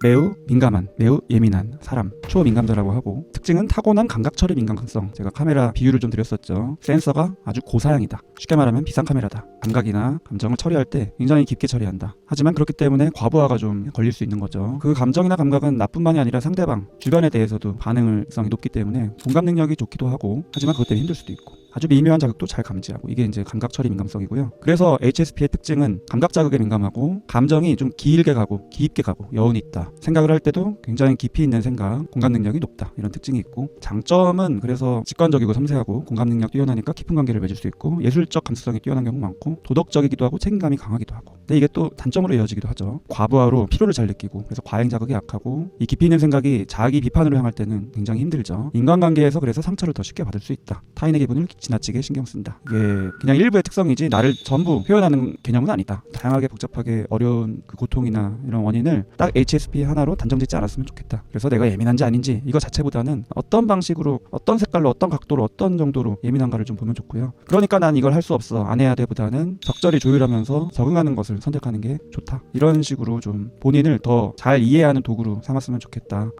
매우 민감한, 매우 예민한 사람, 초민감자라고 하고 특징은 타고난 감각 처리 민감성. 제가 카메라 비유를 좀 드렸었죠. 센서가 아주 고사양이다. 쉽게 말하면 비싼 카메라다. 감각이나 감정을 처리할 때 굉장히 깊게 처리한다. 하지만 그렇기 때문에 과부하가 좀 걸릴 수 있는 거죠. 그 감정이나 감각은 나뿐만이 아니라 상대방, 주변에 대해서도 반응성이 높기 때문에 공감 능력이 좋기도 하고 하지만 그것 때문에 힘들 수도 있고 아주 미묘한 자극도 잘 감지하고 이게 이제 감각 처리 민감성이고요. 그래서 HSP의 특징은 감각 자극에 민감하고 감정이 좀 길게 가고 깊게 가고 여운이 있다. 생각을 할 때도 굉장히 깊이 있는 생각, 공감 능력이 높다. 이런 특징이 있고 장점은 그래서 직관적이고 섬세하고 공감 능력 뛰어나니까 깊은 관계를 맺을 수 있고 예술적 감수성이 뛰어난 경우 많고 도덕적이기도 하고 책임감이 강하기도 하고. 근데 이게 또 단점으로 이어지기도 하죠. 과부하로 피로를 잘 느끼고 그래서 과잉 자극이 약하고 이 깊이 있는 생각이 자기 비판으로 향할 때는 굉장히 힘들죠. 인간관계에서 그래서 상처를 더 쉽게 받을 수 있다. 타인의 기분을 지나치게 신경 쓴다. 이게 그냥 일부의 특성이지 나를 전부 표현하는 개념은 아니다. 다양하게 복잡하게 어려운 그 고통이나 이런 원인을 딱 HSP 하나로 단정짓지 않았으면 좋겠다. 그래서 내가 예민한지 아닌지 이거 자체보다는 어떤 방식으로 어떤 색깔로 어떤 각도로 어떤 정도로 예민한가를 좀 보면 좋고요. 그러니까 난 이걸 할 수 없어 안 해야 돼보다는 적절히 조율하면서 적응하는 것을 선택하는 게 좋다. 이런 식으로 좀 본인을 더 잘 이해하는 도구로 삼았으면 좋겠다.